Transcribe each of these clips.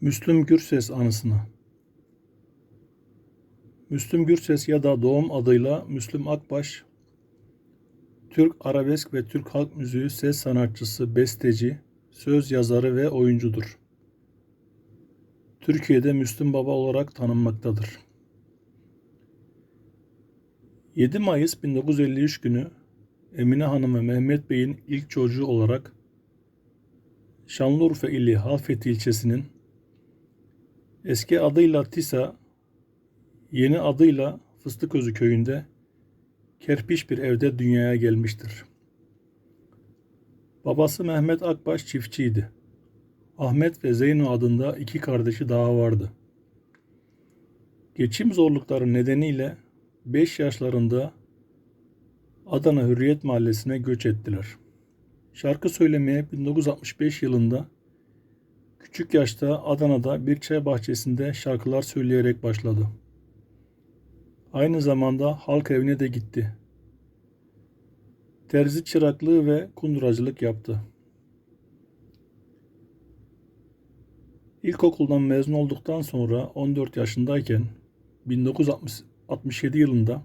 Müslüm Gürses anısına. Müslüm Gürses ya da doğum adıyla Müslüm Akbaş, Türk arabesk ve Türk halk müziği ses sanatçısı, besteci, söz yazarı ve oyuncudur. Türkiye'de Müslüm Baba olarak tanınmaktadır. 7 Mayıs 1953 günü Emine Hanım ve Mehmet Bey'in ilk çocuğu olarak Şanlıurfa ili Halfeti ilçesinin eski adıyla Tisa, yeni adıyla Fıstıközü köyünde kerpiç bir evde dünyaya gelmiştir. Babası Mehmet Akbaş çiftçiydi. Ahmet ve Zeyno adında iki kardeşi daha vardı. Geçim zorlukları nedeniyle 5 yaşlarında Adana Hürriyet Mahallesi'ne göç ettiler. Şarkı söylemeye 1965 yılında küçük yaşta Adana'da bir çay bahçesinde şarkılar söyleyerek başladı. Aynı zamanda halk evine de gitti. Terzi çıraklığı ve kunduracılık yaptı. İlkokuldan mezun olduktan sonra 14 yaşındayken 1967 yılında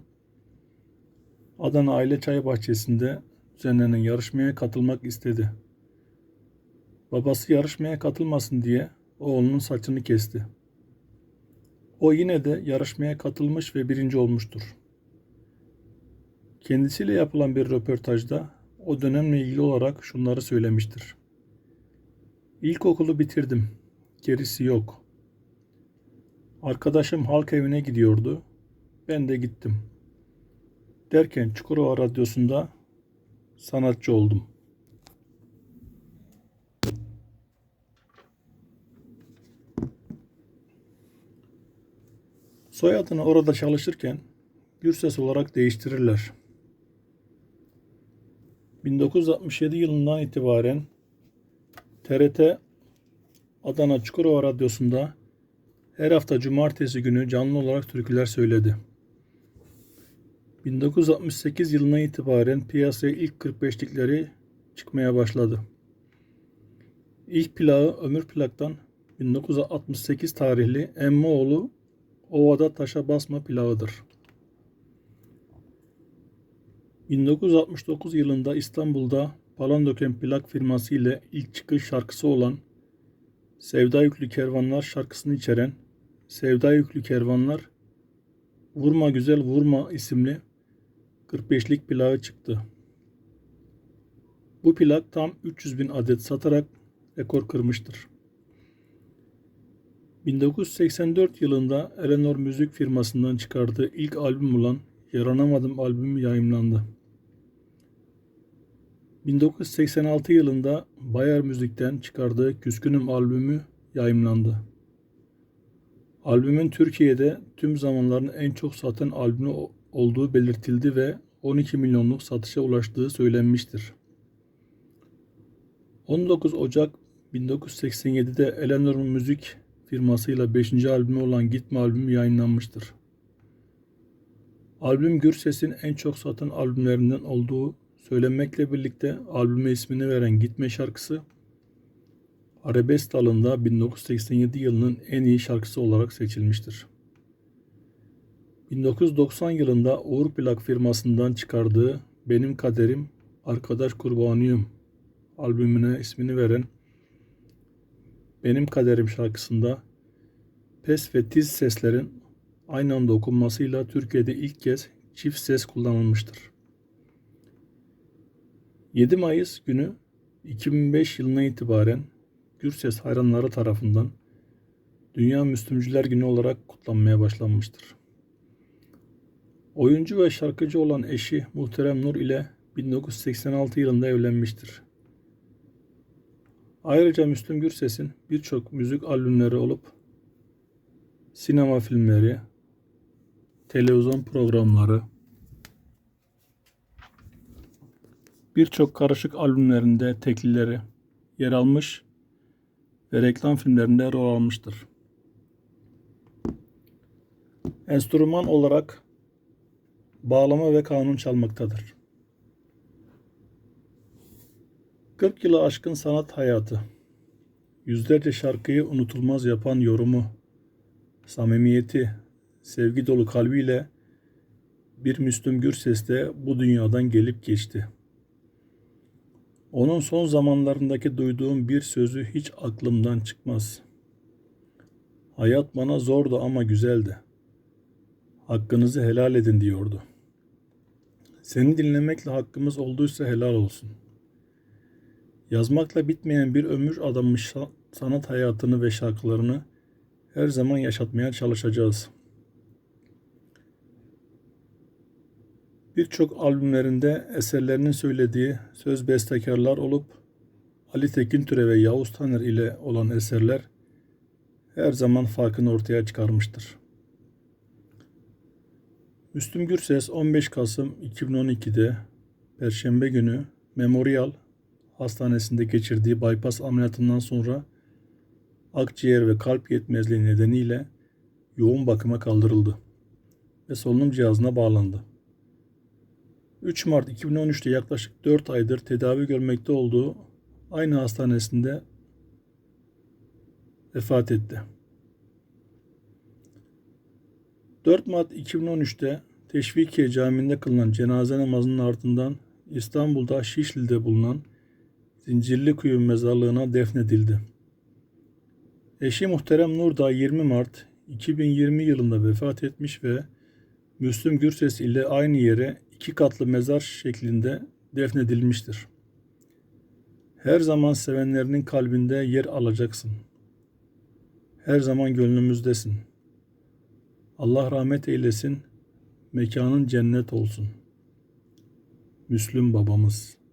Adana Aile Çay Bahçesi'nde düzenlenen yarışmaya katılmak istedi. Babası yarışmaya katılmasın diye oğlunun saçını kesti. O yine de yarışmaya katılmış ve birinci olmuştur. Kendisiyle yapılan bir röportajda o dönemle ilgili olarak şunları söylemiştir. İlkokulu bitirdim. Gerisi yok. Arkadaşım halk evine gidiyordu. Ben de gittim. Derken Çukurova Radyosu'nda sanatçı oldum. Soyadını orada çalışırken Gürses olarak değiştirirler. 1967 yılından itibaren TRT Adana Çukurova Radyosu'nda her hafta cumartesi günü canlı olarak türküler söyledi. 1968 yılına itibaren piyasaya ilk 45'likleri çıkmaya başladı. İlk plağı Ömür Plak'tan 1968 tarihli Emmoğlu Ovada Taşa Basma plağıdır. 1969 yılında İstanbul'da Palandöken plak firması ile ilk çıkış şarkısı olan Sevda Yüklü Kervanlar şarkısını içeren Sevda Yüklü Kervanlar Vurma Güzel Vurma isimli 45'lik plağı çıktı. Bu plak tam 300 bin adet satarak rekor kırmıştır. 1984 yılında Eleanor Müzik firmasından çıkardığı ilk albüm olan Yaranamadım albümü yayımlandı. 1986 yılında Bayer Müzik'ten çıkardığı Küskünüm albümü yayımlandı. Albümün Türkiye'de tüm zamanların en çok satan albümü olduğu belirtildi ve 12 milyonluk satışa ulaştığı söylenmiştir. 19 Ocak 1987'de Eleanor Müzik firmasıyla 5. albümü olan Gitme albümü yayınlanmıştır. Albüm Gürses'in en çok satan albümlerinden olduğu söylenmekle birlikte albüme ismini veren Gitme şarkısı Arabesk dalında 1987 yılının en iyi şarkısı olarak seçilmiştir. 1990 yılında Uğur Plak firmasından çıkardığı Benim Kaderim Arkadaş Kurbanıyım albümüne ismini veren Benim Kaderim şarkısında pes ve tiz seslerin aynı anda okunmasıyla Türkiye'de ilk kez çift ses kullanılmıştır. 7 Mayıs günü 2005 yılına itibaren Gürses hayranları tarafından Dünya Müslümcüler Günü olarak kutlanmaya başlanmıştır. Oyuncu ve şarkıcı olan eşi Muhterem Nur ile 1986 yılında evlenmiştir. Ayrıca Müslüm Gürses'in birçok müzik albümleri olup sinema filmleri, televizyon programları, birçok karışık albümlerinde teklileri yer almış ve reklam filmlerinde rol almıştır. Enstrüman olarak bağlama ve kanun çalmaktadır. 40 yılı aşkın sanat hayatı. yüzlerce şarkıyı unutulmaz yapan yorumu, samimiyeti, sevgi dolu kalbiyle bir Müslüm Gürses de bu dünyadan gelip geçti. Onun son zamanlarındaki duyduğum bir sözü hiç aklımdan çıkmaz. Hayat bana zordu ama güzeldi. Hakkınızı helal edin diyordu. Seni dinlemekle hakkımız olduysa helal olsun. Yazmakla bitmeyen bir ömür adanmış sanat hayatını ve şarkılarını her zaman yaşatmaya çalışacağız. Birçok albümlerinde eserlerinin söylediği söz bestekarlar olup Ali Tekin Türe ve Yavuz Taner ile olan eserler her zaman farkını ortaya çıkarmıştır. Müslüm Gürses 15 Kasım 2012'de Perşembe günü Memorial Hastanesi'nde geçirdiği bypass ameliyatından sonra akciğer ve kalp yetmezliği nedeniyle yoğun bakıma kaldırıldı ve solunum cihazına bağlandı. 3 Mart 2013'te yaklaşık 4 aydır tedavi görmekte olduğu aynı hastanesinde vefat etti. 4 Mart 2013'te Teşvikiye Camii'nde kılınan cenaze namazının ardından İstanbul'da Şişli'de bulunan Zincirlikuyu mezarlığına defnedildi. Eşi muhterem Nurdağ 20 Mart 2020 yılında vefat etmiş ve Müslüm Gürses ile aynı yere iki katlı mezar şeklinde defnedilmiştir. Her zaman sevenlerinin kalbinde yer alacaksın. Her zaman gönlümüzdesin. Allah rahmet eylesin, mekanın cennet olsun. Müslüm babamız.